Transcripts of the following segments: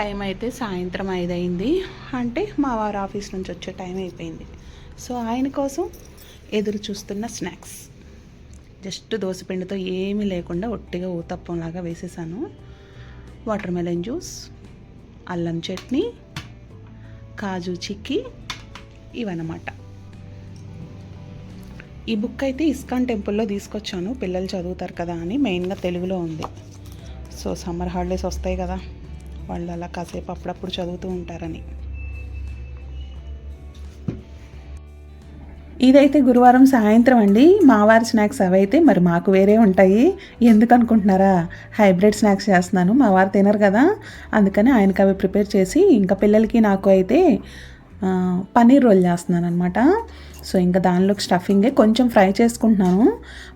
Time అయితే సాయంత్రం ఐదయింది. అంటే మా వారు ఆఫీస్ నుంచి వచ్చే టైం అయిపోయింది. సో ఆయన కోసం ఎదురు చూస్తున్న స్నాక్స్. జస్ట్ దోసపిండితో ఏమీ లేకుండా ఒట్టిగా ఊతప్పంలాగా వేసేసాను. వాటర్ మెలన్ జ్యూస్ అల్లం చట్నీ కాజు చిక్కీ ఇవన్నమాట. ఈ బుక్ అయితే ఇస్కాన్ టెంపుల్లో తీసుకొచ్చాను. పిల్లలు చదువుతారు కదా అని మెయిన్గా తెలుగులో ఉంది. సో సమ్మర్ హాలిడేస్ వస్తాయి కదా. వాళ్ళు అలా కాసేపు అప్పుడప్పుడు చదువుతూ ఉంటారని. ఇదైతే గురువారం సాయంత్రం అండి. మావారి స్నాక్స్ అవి అయితే మరి మాకు వేరే ఉంటాయి. ఎందుకు అనుకుంటున్నారా? హైబ్రిడ్ స్నాక్స్ చేస్తున్నాను. మా వారు తినరు కదా. అందుకని ఆయనకి అవి ప్రిపేర్ చేసి ఇంకా పిల్లలకి నాకు అయితే పన్నీర్ రోల్ చేస్తున్నాను అనమాట సో ఇంకా దానిలోకి స్టఫింగే కొంచెం ఫ్రై చేసుకుంటున్నాను.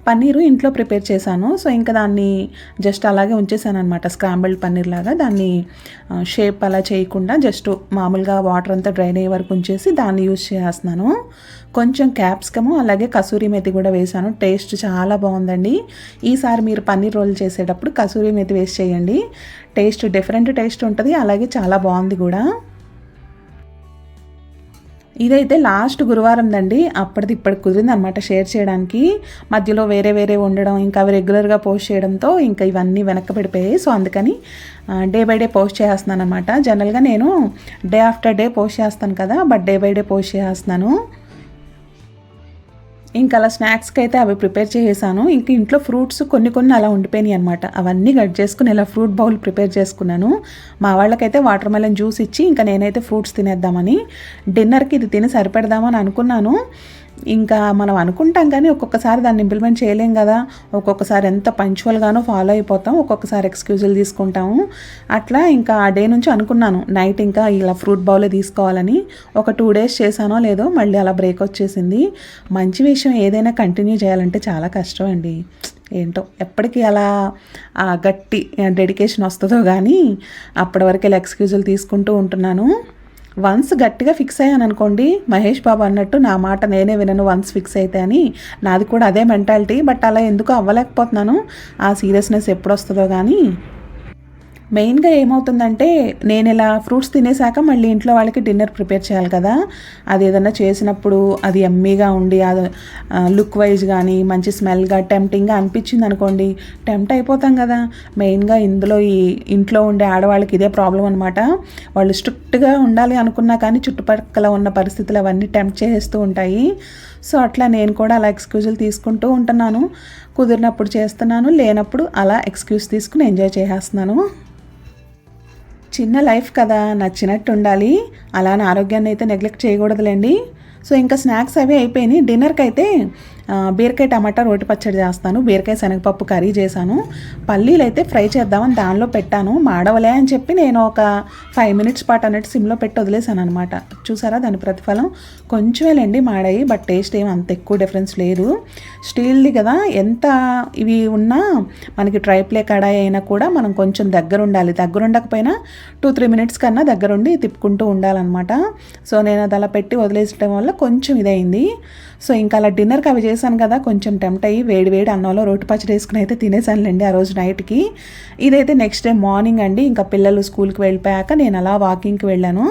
పన్నీరు ఇంట్లో ప్రిపేర్ చేశాను. సో ఇంకా దాన్ని జస్ట్ అలాగే ఉంచేసాను అనమాట స్క్రాంబుల్డ్ పన్నీర్ లాగా దాన్ని షేప్ అలా చేయకుండా జస్ట్ మామూలుగా వాటర్ అంతా డ్రైన్ అయ్యే వరకు ఉంచేసి దాన్ని యూజ్ చేస్తున్నాను. కొంచెం క్యాప్సికము అలాగే కసూరి మెతి కూడా వేసాను టేస్ట్ చాలా బాగుందండి. ఈసారి మీరు పన్నీర్ రోల్ చేసేటప్పుడు కసూరి మెతి వేసి చేయండి. టేస్ట్ డిఫరెంట్ టేస్ట్ ఉంటుంది. అలాగే చాలా బాగుంది కూడా. ఇదైతే లాస్ట్ గురువారం దండి. అప్పటిది ఇప్పటికి కుదిరింది అనమాట షేర్ చేయడానికి. మధ్యలో వేరే వేరే ఉండడం ఇంకా అవి రెగ్యులర్గా పోస్ట్ చేయడంతో ఇంకా ఇవన్నీ వెనక్కి పడిపోయాయి. సో అందుకని డే బై డే పోస్ట్ చేస్తున్నాను అనమాట జనరల్గా నేను డే ఆఫ్టర్ డే పోస్ట్ చేస్తాను కదా but day by day post చేస్తున్నాను ఇంకా అలా స్నాక్స్కి అయితే అవి ప్రిపేర్ చేసేసాను. ఇంక ఇంట్లో ఫ్రూట్స్ కొన్ని కొన్ని అలా ఉండిపోయినాయి అనమాట అవన్నీ కట్ చేసుకుని ఇలా ఫ్రూట్ బౌల్ ప్రిపేర్ చేసుకున్నాను. మా వాళ్ళకైతే వాటర్ మెలన్ జ్యూస్ ఇచ్చి ఇంకా నేనైతే ఫ్రూట్స్ తినేద్దామని డిన్నర్కి ఇది తిని సరిపెడదామని అనుకున్నాను. ఇంకా మనం అనుకుంటాం కానీ ఒక్కొక్కసారి దాన్ని ఇంప్లిమెంట్ చేయలేం కదా. ఒక్కొక్కసారి ఎంత పంచువల్గానో ఫాలో అయిపోతాం. ఒక్కొక్కసారి ఎక్స్క్యూజులు తీసుకుంటాము. అట్లా ఇంకా ఆ డే నుంచి అనుకున్నాను. నైట్ ఇంకా ఇలా ఫ్రూట్ బౌలే తీసుకోవాలని. ఒక టూ డేస్ చేశానో లేదో మళ్ళీ అలా బ్రేక్ వచ్చేసింది. మంచి విషయం ఏదైనా కంటిన్యూ చేయాలంటే చాలా కష్టం అండి. ఏంటో ఎప్పటికీ అలా గట్టి డెడికేషన్ వస్తుందో కానీ అప్పటి వరకు ఇలా ఎక్స్క్యూజులు తీసుకుంటూ ఉంటున్నాను. వన్స్ గట్టిగా ఫిక్స్ అయ్యాను అనుకోండి మహేష్ బాబు అన్నట్టు నా మాట నేనే వినను వన్స్ ఫిక్స్ అయితే అని. నాది కూడా అదే మెంటాలిటీ బట్ అలా ఎందుకు అవ్వలేకపోతున్నాను? ఆ సీరియస్నెస్ ఎప్పుడు వస్తుందో కానీ మెయిన్గా ఏమవుతుందంటే నేను ఇలా ఫ్రూట్స్ తినేసాక మళ్ళీ ఇంట్లో వాళ్ళకి డిన్నర్ ప్రిపేర్ చేయాలి కదా. అది ఏదన్నా చేసినప్పుడు అది ఎమ్మీగా ఉండి అది లుక్ వైజ్ కానీ మంచి స్మెల్గా టెంప్టింగ్గా అనిపించింది అనుకోండి టెంప్ట్ అయిపోతాం కదా. మెయిన్గా ఇందులో ఈ ఇంట్లో ఉండే ఆడవాళ్ళకి ఇదే ప్రాబ్లం అనమాట వాళ్ళు స్ట్రిక్ట్గా ఉండాలి అనుకున్నా కానీ చుట్టుపక్కల ఉన్న పరిస్థితులు అవన్నీ టెంప్ట్ చేస్తూ ఉంటాయి. సో అట్లా నేను కూడా అలా ఎక్స్క్యూజులు తీసుకుంటూ ఉంటున్నాను. కుదిరినప్పుడు చేస్తున్నాను లేనప్పుడు అలా ఎక్స్క్యూజ్ తీసుకుని ఎంజాయ్ చేసేస్తున్నాను. చిన్న లైఫ్ కదా నచ్చినట్టు ఉండాలి. అలానే ఆరోగ్యాన్ని అయితే నెగ్లెక్ట్ చేయకూడదులేండి. సో ఇంకా స్నాక్స్ అవి అయిపోయినాయి. డిన్నర్కి అయితే బీరకాయ టమాటా రోటి పచ్చడి చేస్తాను. బీరకాయ శనగపప్పు కర్రీ చేశాను. పల్లీలు అయితే ఫ్రై చేద్దామని దానిలో పెట్టాను. మాడవలే అని చెప్పి నేను ఒక ఫైవ్ మినిట్స్ పాటు అన్నట్టు సిమ్లో పెట్టి వదిలేసాను అనమాట చూసారా దాని ప్రతిఫలం? కొంచెమేలేండి మాడాయి బట్ టేస్ట్ ఏం అంత ఎక్కువ డిఫరెన్స్ లేదు. స్టీల్ది కదా ఎంత ఇవి ఉన్నా మనకి ట్రై ప్లే కడాయి అయినా కూడా మనం కొంచెం దగ్గర ఉండాలి. దగ్గర ఉండకపోయినా టూ త్రీ మినిట్స్ కన్నా దగ్గరుండి తిప్పుకుంటూ ఉండాలన్నమాట. సో నేను అది అలా పెట్టి వదిలేసడం వల్ల కొంచెం ఇదైంది. సో ఇంకా అలా డిన్నర్కి అవి చేశాను కదా కొంచెం టెంప్ట్ అయ్యి వేడి వేడి అన్నంలో రోటి పచ్చడి వేసుకుని అయితే తినేసానులేండి ఆ రోజు నైట్కి ఇదైతే నెక్స్ట్ డే మార్నింగ్ అండి. ఇంకా పిల్లలు స్కూల్కి వెళ్ళిపోయాక నేను అలా వాకింగ్కి వెళ్ళాను.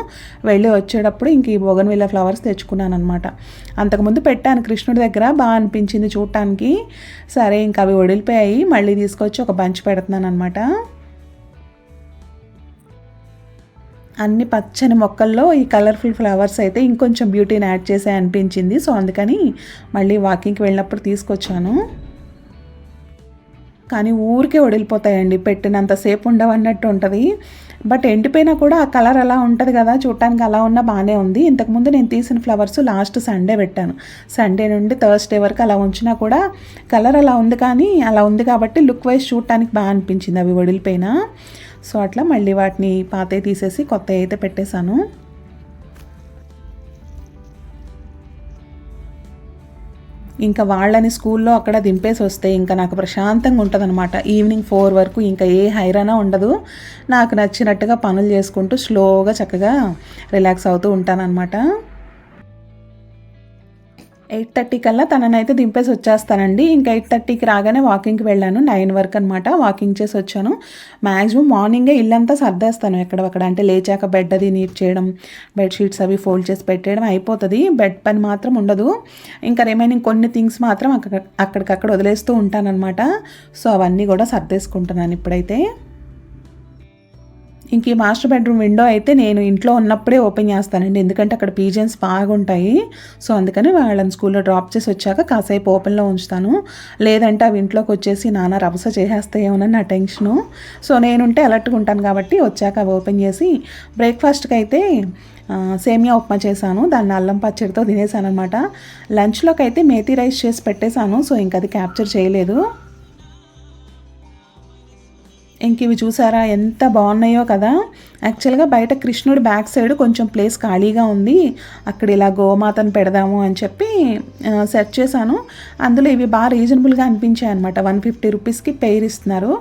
వెళ్ళి వచ్చేటప్పుడు ఇంక ఈ బొగన్విల్ల ఫ్లవర్స్ తెచ్చుకున్నాను అనమాట అంతకుముందు పెట్టాను కృష్ణుడి దగ్గర బాగా అనిపించింది చూడటానికి సరే ఇంకా అవి వడిలిపోయాయి. మళ్ళీ తీసుకొచ్చి ఒక బంచ్ పెడుతున్నాను అనమాట అన్ని పచ్చని మొక్కల్లో ఈ కలర్ఫుల్ ఫ్లవర్స్ అయితే ఇంకొంచెం బ్యూటీని యాడ్ చేసే అనిపించింది. సో అందుకని మళ్ళీ వాకింగ్కి వెళ్ళినప్పుడు తీసుకొచ్చాను. కానీ ఊరికే వడిలిపోతాయండి. పెట్టినంతసేపు ఉండవన్నట్టు ఉంటుంది. బట్ ఎండిపోయినా కూడా ఆ కలర్ అలా ఉంటుంది కదా. చూడటానికి అలా ఉన్నా బాగానే ఉంది. ఇంతకుముందు నేను తీసిన ఫ్లవర్స్ లాస్ట్ సండే పెట్టాను. సండే నుండి థర్స్డే వరకు అలా ఉంచినా కూడా కలర్ అలా ఉంది కానీ అలా ఉంది కాబట్టి లుక్ వైజ్ చూడటానికి బాగా అనిపించింది అవి వడిలిపోయినా. సో అట్లా మళ్ళీ వాటిని పాతవి తీసేసి కొత్త అయితే పెట్టేశాను. ఇంకా వాళ్ళని స్కూల్లో అక్కడ దింపేసి వస్తే ఇంకా నాకు ప్రశాంతంగా ఉంటుంది అనమాట ఈవినింగ్ ఫోర్ వరకు ఇంకా ఏ హైరానా ఉండదు. నాకు నచ్చినట్టుగా పనులు చేసుకుంటూ స్లోగా చక్కగా రిలాక్స్ అవుతూ ఉంటానన్నమాట. ఎయిట్ థర్టీ కల్లా తననైతే దింపేసి వచ్చేస్తానండి. ఇంకా ఎయిట్ థర్టీకి రాగానే వాకింగ్కి వెళ్ళాను. నైన్ వరకు అనమాట వాకింగ్ చేసి వచ్చాను. మ్యాక్సిమం మార్నింగే ఇల్లంతా సర్దేస్తాను ఎక్కడక్కడ అంటే లేచాక బెడ్ అది నీట్ చేయడం బెడ్షీట్స్ అవి ఫోల్డ్ చేసి పెట్టేయడం అయిపోతుంది. బెడ్ పని మాత్రం ఉండదు. ఇంకా రిమైనింగ్ కొన్ని థింగ్స్ మాత్రం అక్కడ అక్కడికక్కడ వదిలేస్తూ ఉంటానన్నమాట. సో అవన్నీ కూడా సర్దేసుకుంటున్నాను ఇప్పుడైతే. ఇంక ఈ మాస్టర్ బెడ్రూమ్ విండో అయితే నేను ఇంట్లో ఉన్నప్పుడే ఓపెన్ చేస్తానండి. ఎందుకంటే అక్కడ పీజన్స్ బాగుంటాయి. సో అందుకని వాళ్ళని స్కూల్లో డ్రాప్ చేసి వచ్చాక కాసేపు ఓపెన్లో ఉంచుతాను. లేదంటే అవి ఇంట్లోకి వచ్చేసి నాన్న రభస చేసేస్తాయేమోనని నా టెన్షను. సో నేనుంటే అలర్ట్గా ఉంటాను కాబట్టి వచ్చాక అవి ఓపెన్ చేసి బ్రేక్ఫాస్ట్కి అయితే సేమియా ఉప్మా చేశాను. దాన్ని అల్లం పచ్చడితో తినేసాను అనమాట లంచ్లోకి అయితే మేతి రైస్ చేసి పెట్టేశాను. సో ఇంక అది క్యాప్చర్ చేయలేదు. ఇంక ఇవి చూసారా? ఎంత బాగున్నాయో కదా? యాక్చువల్గా బయట కృష్ణుడి బ్యాక్ సైడ్ కొంచెం ప్లేస్ ఖాళీగా ఉంది. అక్కడ ఇలా గోమాతను పెడదాము అని చెప్పి సెర్చ్ చేశాను. అందులో ఇవి బాగా రీజనబుల్గా అనిపించాయి అనమాట వన్ ఫిఫ్టీ రూపీస్కి పెయిర్ ఇస్తున్నారు.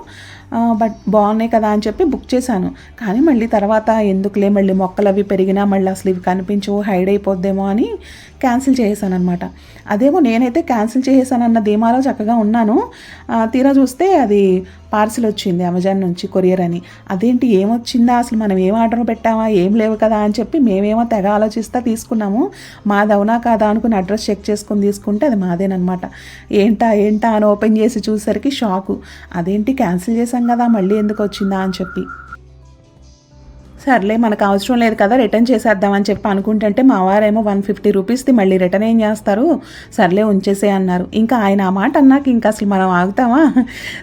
బట్ బాగున్నాయి కదా అని చెప్పి బుక్ చేశాను. కానీ మళ్ళీ తర్వాత ఎందుకులే మళ్ళీ మొక్కలు అవి పెరిగినా మళ్ళీ అసలు ఇవి కనిపించవు హైడ్ అయిపోద్దేమో అని క్యాన్సిల్ చేసేసాను అనమాట అదేమో నేనైతే క్యాన్సిల్ చేసేసానన్న ధీమాలో చక్కగా ఉన్నాను. తీరా చూస్తే అది పార్సిల్ వచ్చింది అమెజాన్ నుంచి కొరియర్ అని. అదేంటి ఏమొచ్చిందా? అసలు మనం ఏం ఆర్డర్ పెట్టామా? ఏం లేవు కదా అని చెప్పి మేమేమో తెగ ఆలోచిస్తా తీసుకున్నాము. మాదవునా కాదా అనుకుని అడ్రస్ చెక్ చేసుకుని తీసుకుంటే అది మాదేనమాట ఏంటా ఏంటా అని ఓపెన్ చేసి చూసేసరికి షాకు. అదేంటి క్యాన్సిల్ చేసాం కదా మళ్ళీ ఎందుకు వచ్చిందా అని చెప్పి. సర్లే మనకు అవసరం లేదు కదా రిటర్న్ చేసేద్దామని చెప్పి అనుకుంటుంటే మా వారేమో వన్ ఫిఫ్టీ రూపీస్ది మళ్ళీ రిటర్న్ ఏం చేస్తారు? సర్లే ఉంచేసే అన్నారు. ఇంకా ఆయన ఆ మాట అన్నాక ఇంకా అసలు మనం ఆగుతామా?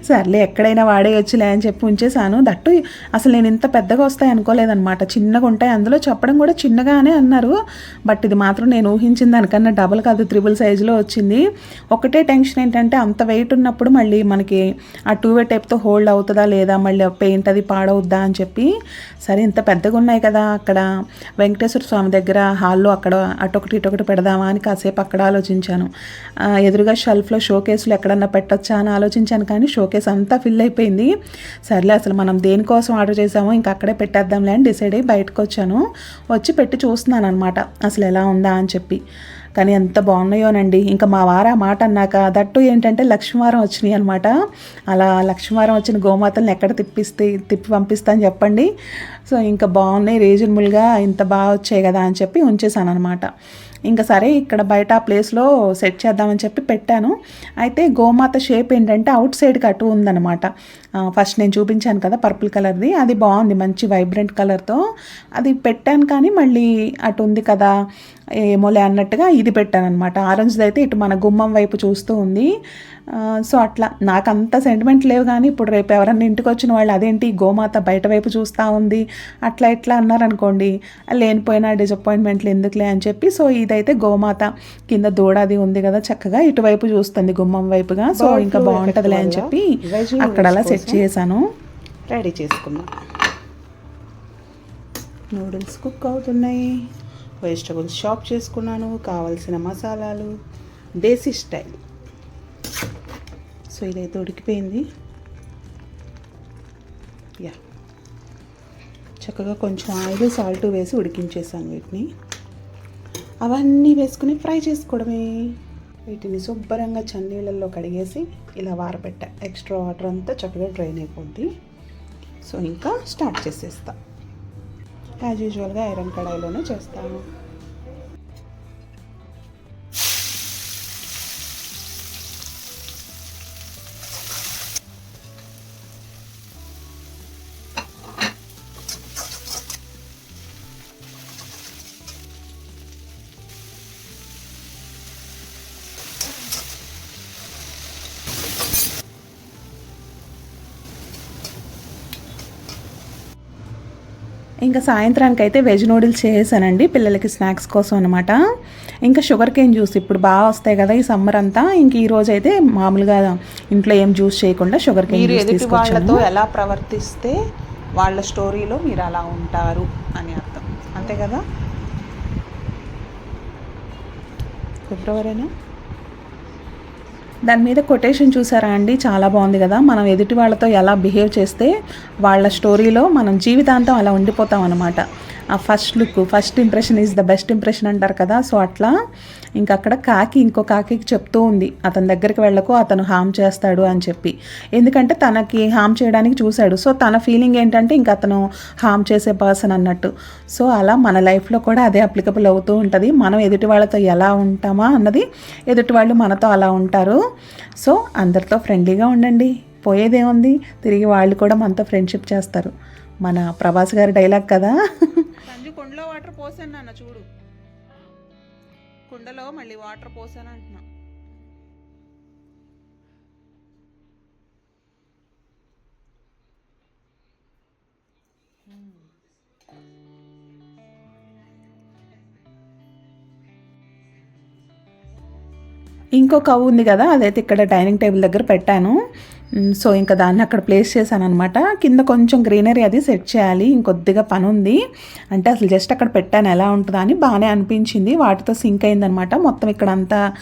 సర్లే ఎక్కడైనా వాడేయొచ్చులే అని చెప్పి ఉంచేసాను దట్టు అసలు నేను ఇంత పెద్దగా వస్తాయి అనుకోలేదన్నమాట. చిన్నగా ఉంటాయి. అందులో చెప్పడం కూడా చిన్నగానే అన్నారు. బట్ ఇది మాత్రం నేను ఊహించిన దానికన్నా డబుల్ కాదు త్రిబుల్ సైజులో వచ్చింది. ఒకటే టెన్షన్ ఏంటంటే అంత వెయిట్ ఉన్నప్పుడు మళ్ళీ మనకి ఆ టూ వే టైప్తో హోల్డ్ అవుతుందా లేదా? మళ్ళీ పెయింట్ అది పాడవుద్దా అని చెప్పి సరే ఇంత పెద్దగా ఉన్నాయి కదా అక్కడ. వెంకటేశ్వర స్వామి దగ్గర హాల్లో అక్కడ అటొకటి ఇటొకటి పెడదామా అని కాసేపు అక్కడ ఆలోచించాను. ఎదురుగా షెల్ఫ్లో షోకేసులు ఎక్కడన్నా పెట్టచ్చా అని ఆలోచించాను కానీ షోకేస్ అంతా ఫిల్ అయిపోయింది. సర్లే అసలు మనం దేనికోసం ఆర్డర్ చేసామో ఇంకా అక్కడే పెట్టేద్దాంలే అని డిసైడ్ అయ్యి బయటకు వచ్చాను వచ్చి పెట్టి చూస్తున్నాను అనమాట అసలు ఎలా ఉందా అని చెప్పి. కానీ ఎంత బాగున్నాయోనండి. ఇంకా మా వార మాట అన్నాక దట్టు ఏంటంటే లక్ష్మీవారం వచ్చినాయి అనమాట అలా లక్ష్మీవారం వచ్చిన గోమాతల్ని ఎక్కడ తిప్పిస్తే తిప్పి పంపిస్తాను అని చెప్పండి. సో ఇంకా బాగున్నాయి రీజనబుల్గా ఇంత బాగా వచ్చాయి కదా అని చెప్పి ఉంచేసాను అనమాట ఇంకా సరే ఇక్కడ బయట ఆ ప్లేస్లో సెట్ చేద్దామని చెప్పి పెట్టాను. అయితే గోమాత షేప్ ఏంటంటే అవుట్ సైడ్కి అటు ఉందనమాట ఫస్ట్ నేను చూపించాను కదా పర్పుల్ కలర్ది అది బాగుంది మంచి వైబ్రెంట్ కలర్తో అది పెట్టాను కానీ మళ్ళీ అటు ఉంది కదా. ఏమోలే అన్నట్టుగా ఇది పెట్టాను అనమాట ఆరెంజ్ది అయితే ఇటు మన గుమ్మం వైపు చూస్తూ ఉంది. సో అట్లా నాకు అంత సెంటిమెంట్ లేవు కానీ ఇప్పుడు రేపు ఎవరన్నా ఇంటికి వచ్చిన వాళ్ళు అదేంటి గోమాత బయట వైపు చూస్తూ ఉంది అట్లా ఇట్లా అన్నారనుకోండి లేనిపోయిన డిసప్పాయింట్మెంట్లు ఎందుకులే అని చెప్పి సో ఇదైతే గోమాత కింద దూడది ఉంది కదా చక్కగా ఇటువైపు చూస్తుంది గుమ్మం వైపుగా సో ఇంకా బాగుంటుందిలే అని చెప్పి అక్కడ అలా సెట్ చేశాను. రెడీ చేసుకున్నాం. నూడిల్స్ కుక్ అవుతున్నాయి. వెజిటబుల్స్ షాప్ చేసుకున్నాను కావలసిన మసాలాలు దేశీ స్టైల్. సో ఇదైతే ఉడికిపోయింది. యా. చక్కగా కొంచెం ఆయిల్ సాల్ట్ వేసి ఉడికించేసాను వీటిని. అవన్నీ వేసుకుని ఫ్రై చేసుకోవడమే. వీటిని శుభ్రంగా చన్నీళ్ళల్లో కడిగేసి ఇలా వారపెట్టా ఎక్స్ట్రా వాటర్ అంతా చక్కగా డ్రైన్ అయిపోద్ది. సో ఇంకా స్టార్ట్ చేసేస్తాను యాజ్ యూజువల్గా ఐరన్ కడాయిలోనే చేస్తాను. ఇంకా సాయంత్రానికి అయితే వెజ్ నూడిల్స్ చేసానండి పిల్లలకి స్నాక్స్ కోసం అనమాట ఇంకా షుగర్ కేన్ జ్యూస్ ఇప్పుడు బాగా వస్తాయి కదా ఈ సమ్మర్ అంతా. ఇంక ఈ రోజు అయితే మామూలుగా ఇంట్లో ఏం జ్యూస్ చేయకుండా షుగర్ కేన్ జ్యూస్ తీసుకొచ్చాను. ఎలా ప్రవర్తిస్తే వాళ్ళ స్టోరీలో మీరు అలా ఉంటారు అని అర్థం. అంతే కదా? ఫిబ్రవరినా? దాని మీద కొటేషన్ చూసారా అండి? చాలా బాగుంది కదా. మనం ఎదుటి వాళ్ళతో ఎలా బిహేవ్ చేస్తే వాళ్ళ స్టోరీలో మనం జీవితాంతం అలా ఉండిపోతాం అనమాట ఆ first look first impression is the best impression అంటారు కదా. సో అట్లా ఇంకా అక్కడ కాకి ఇంకో కాకికి చెప్తూ ఉంది. అతని దగ్గరికి వెళ్ళకు అతను హామ్ చేస్తాడు అని చెప్పి. ఎందుకంటే తనకి హామ్ చేయడానికి చూశాడు. సో తన ఫీలింగ్ ఏంటంటే ఇంకా అతను హామ్ చేసే పర్సన్ అన్నట్టు. సో అలా మన లైఫ్లో కూడా అదే అప్లికబుల్ అవుతూ ఉంటుంది. మనం ఎదుటి వాళ్ళతో ఎలా ఉంటామా అన్నది ఎదుటి వాళ్ళు మనతో అలా ఉంటారు. సో అందరితో ఫ్రెండ్లీగా ఉండండి. పోయేదేముంది? తిరిగి వాళ్ళు కూడా మనతో ఫ్రెండ్షిప్ చేస్తారు. మన ప్రభాస్ గారి డైలాగ్ కదా? సంజు కుండలో వాటర్ పోసాను నాన్న చూడు. కుండలో మళ్ళీ వాటర్ పోసాను అంటున్నా. ఇంకో కవ్వు ఉంది కదా అదైతే ఇక్కడ డైనింగ్ టేబుల్ దగ్గర పెట్టాను. సో ఇంకా దాన్ని అక్కడ ప్లేస్ చేశాను అనమాట కింద కొంచెం గ్రీనరీ అది సెట్ చేయాలి. ఇంకొద్దిగా పని ఉంది. అంటే అసలు జస్ట్ అక్కడ పెట్టాను. ఎలా ఉంటుందా అని బాగానే అనిపించింది. వాటితో సింక్ అయిందనమాట మొత్తం ఇక్కడ అంతా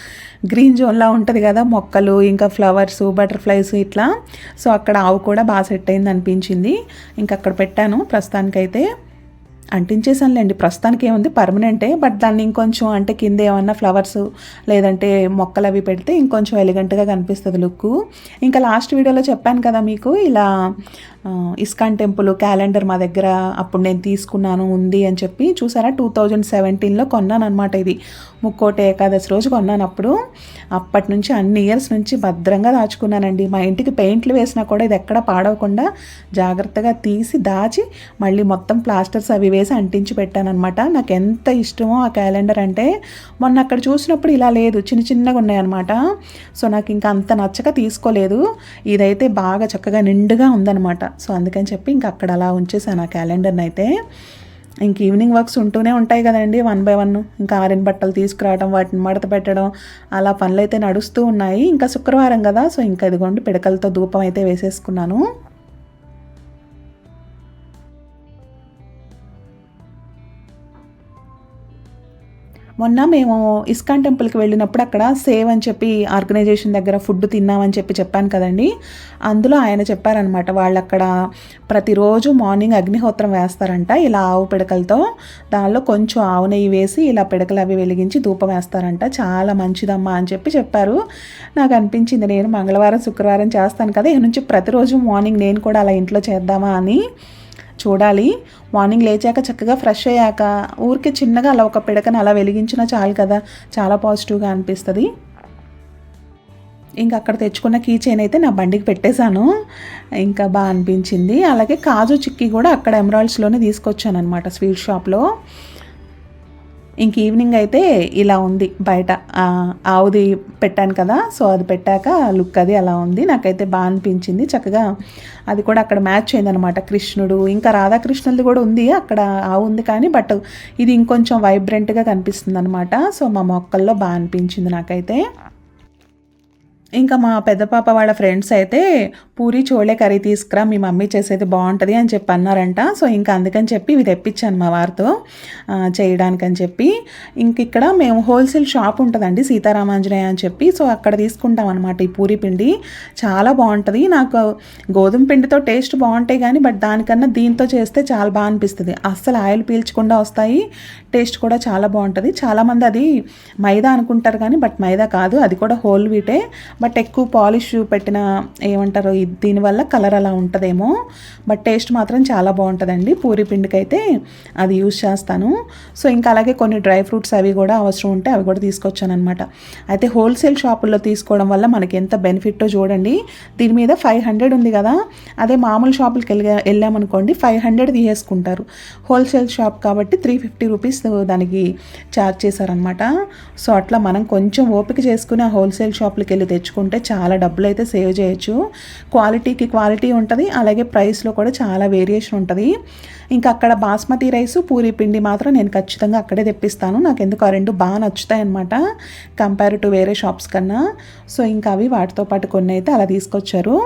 గ్రీన్ జోన్లా ఉంటుంది కదా. మొక్కలు ఇంకా ఫ్లవర్స్ బటర్ఫ్లైస్ ఇట్లా. సో అక్కడ ఆవు కూడా బాగా సెట్ అయింది అనిపించింది ఇంకా అక్కడ పెట్టాను ప్రస్తుతానికైతే. అంటించేసానులేండి ప్రస్తుతానికి ఏముంది? పర్మనెంటే బట్ దాన్ని ఇంకొంచెం అంటే కింద ఏమన్నా ఫ్లవర్స్ లేదంటే మొక్కలు అవి పెడితే ఇంకొంచెం ఎలిగెంట్గా కనిపిస్తుంది లుక్ ఇంకా లాస్ట్ వీడియోలో చెప్పాను కదా మీకు ఇలా ఇస్కాన్ టెంపుల్ క్యాలెండర్ మా దగ్గర అప్పుడు నేను తీసుకున్నాను ఉంది అని చెప్పి చూసారా? టూ థౌజండ్ సెవెంటీన్లో కొన్నాను అనమాట ఇది. ముక్కోటి ఏకాదశి రోజు కొన్నాను అప్పుడు అప్పటి నుంచి అన్ని ఇయర్స్ నుంచి భద్రంగా దాచుకున్నానండి. మా ఇంటికి పెయింట్లు వేసినా కూడా ఇది ఎక్కడ పాడవకుండా జాగ్రత్తగా తీసి దాచి మళ్ళీ మొత్తం ప్లాస్టర్స్ అవి వేసి అంటించి పెట్టానమాట నాకు ఎంత ఇష్టమో ఆ క్యాలెండర్ అంటే మొన్న అక్కడ చూసినప్పుడు ఇలా లేదు చిన్న చిన్నగా ఉన్నాయన్నమాట. సో నాకు ఇంకా అంత నచ్చక తీసుకోలేదు. ఇదైతే బాగా చక్కగా నిండుగా ఉందన్నమాట. సో అందుకని చెప్పి ఇంకా అక్కడ అలా ఉంచేసాను ఆ క్యాలెండర్ని అయితే. ఇంక ఈవినింగ్ వర్క్స్ ఉంటూనే ఉంటాయి కదండి వన్ బై వన్ ఇంకా ఆరిన బట్టలు తీసుకురావడం వాటిని మడత పెట్టడం అలా పనులు అయితే నడుస్తూ ఉన్నాయి. ఇంకా శుక్రవారం కదా సో ఇంకా ఇదిగోండి పిడకలతో ధూపం అయితే వేసేసుకున్నాను. మొన్న మేము ఇస్కాన్ టెంపుల్కి వెళ్ళినప్పుడు అక్కడ సేవ్ అని చెప్పి ఆర్గనైజేషన్ దగ్గర ఫుడ్ తిన్నామని చెప్పి చెప్పాను కదండి. అందులో ఆయన చెప్పారనమాట వాళ్ళు అక్కడ ప్రతిరోజు మార్నింగ్ అగ్నిహోత్రం వేస్తారంట ఇలా ఆవు పిడకలతో. దానిలో కొంచెం ఆవు నెయ్యి వేసి ఇలా పిడకలు అవి వెలిగించి ధూపం వేస్తారంట చాలా మంచిదమ్మా అని చెప్పి చెప్పారు. నాకు అనిపించింది నేను మంగళవారం శుక్రవారం చేస్తాను కదా ఇక నుంచి ప్రతిరోజు మార్నింగ్ నేను కూడా అలా ఇంట్లో చేద్దామా అని. చూడాలి. మార్నింగ్ లేచాక చక్కగా ఫ్రెష్ అయ్యాక ఊరికే చిన్నగా అలా ఒక పిడకను అలా వెలిగించినా చాలు కదా చాలా పాజిటివ్గా అనిపిస్తుంది. ఇంకా అక్కడ తెచ్చుకున్న కీ చైన్ అయితే నా బండికి పెట్టేశాను. ఇంకా బాగా అనిపించింది. అలాగే కాజు చిక్కీ కూడా అక్కడ ఎమరాల్డ్స్లోనే తీసుకొచ్చాను అనమాట స్వీట్ షాప్లో. ఇంక ఈవినింగ్ అయితే ఇలా ఉంది బయట. ఆవుది పెట్టాను కదా సో అది పెట్టాక లుక్ అది అలా ఉంది. నాకైతే బాగా అనిపించింది. చక్కగా అది కూడా అక్కడ మ్యాచ్ అయిందనమాట. కృష్ణుడు ఇంకా రాధాకృష్ణులది కూడా ఉంది అక్కడ ఆవు ఉంది కానీ బట్ ఇది ఇంకొంచెం వైబ్రెంట్గా కనిపిస్తుంది అనమాట సో మా మొక్కల్లో బాగా అనిపించింది నాకైతే. ఇంకా మా పెద్ద పాప వాళ్ళ ఫ్రెండ్స్ అయితే పూరి చోళే కర్రీ తీసుకురా మీ మమ్మీ చేసేది బాగుంటుంది అని చెప్పి అన్నారంట. సో ఇంకా అందుకని చెప్పి ఇవి తెప్పించాను మా వారితో చేయడానికి చేయడానికని చెప్పి. ఇంక ఇక్కడ మేము హోల్సేల్ షాప్ ఉంటుందండి సీతారామాంజనేయ అని చెప్పి. సో అక్కడ తీసుకుంటాం అనమాట ఈ పూరి పిండి. చాలా బాగుంటుంది. నాకు గోధుమ పిండితో టేస్ట్ బాగుంటాయి కానీ బట్ దానికన్నా దీంతో చేస్తే చాలా బాగా అనిపిస్తుంది. అస్సలు ఆయిల్ పీల్చకుండా వస్తాయి. టేస్ట్ కూడా చాలా బాగుంటుంది. చాలామంది అది మైదా అనుకుంటారు కానీ బట్ మైదా కాదు. అది కూడా హోల్ వీటే. బట్ ఎక్కువ పాలిష్ పెట్టిన ఏమంటారు దీనివల్ల కలర్ అలా ఉంటుందేమో. బట్ టేస్ట్ మాత్రం చాలా బాగుంటుందండి. పూరి పిండికి అయితే అది యూజ్ చేస్తాను. సో ఇంకా అలాగే కొన్ని డ్రై ఫ్రూట్స్ అవి కూడా అవసరం ఉంటే అవి కూడా తీసుకొచ్చాను అనమాట అయితే హోల్సేల్ షాపుల్లో తీసుకోవడం వల్ల మనకి ఎంత బెనిఫిట్టో చూడండి. దీని మీద ఫైవ్ హండ్రెడ్ ఉంది కదా. అదే మామూలు షాపులకి వెళ్ళి వెళ్ళామనుకోండి ఫైవ్ హండ్రెడ్ తీసేసుకుంటారు. హోల్సేల్ షాప్ కాబట్టి త్రీ ఫిఫ్టీ రూపీస్ దానికి ఛార్జ్ చేశారనమాట సో అట్లా మనం కొంచెం ఓపిక చేసుకుని ఆ హోల్సేల్ షాపులకి వెళ్ళి తెచ్చు తెచ్చుకుంటే చాలా డబ్బులు అయితే సేవ్ చేయొచ్చు. క్వాలిటీకి క్వాలిటీ ఉంటుంది అలాగే ప్రైస్లో కూడా చాలా వేరియేషన్ ఉంటుంది. ఇంకా అక్కడ బాస్మతి రైస్ పూరి పిండి మాత్రం నేను ఖచ్చితంగా అక్కడే తెప్పిస్తాను. నాకు ఎందుకు ఆ రెండు బాగా నచ్చుతాయి అనమాట కంపేర్ టు వేరే షాప్స్ కన్నా. సో ఇంకా అవి వాటితో పాటు కొన్ని అయితే అలా తీసుకొచ్చారు.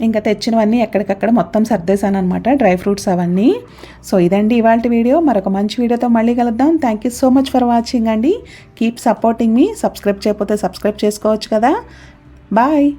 ఇంకా తెచ్చినవన్నీ ఎక్కడికక్కడ మొత్తం సర్దేశాను అనమాట డ్రై ఫ్రూట్స్ అవన్నీ. సో ఇదండి ఇవాళ వీడియో. మరొక మంచి వీడియోతో మళ్ళీ కలుద్దాం. Thank you so much for watching అండి. కీప్ సపోర్టింగ్ మీ సబ్స్క్రైబ్ చేయకపోతే సబ్స్క్రైబ్ చేసుకోవచ్చు కదా. బాయ్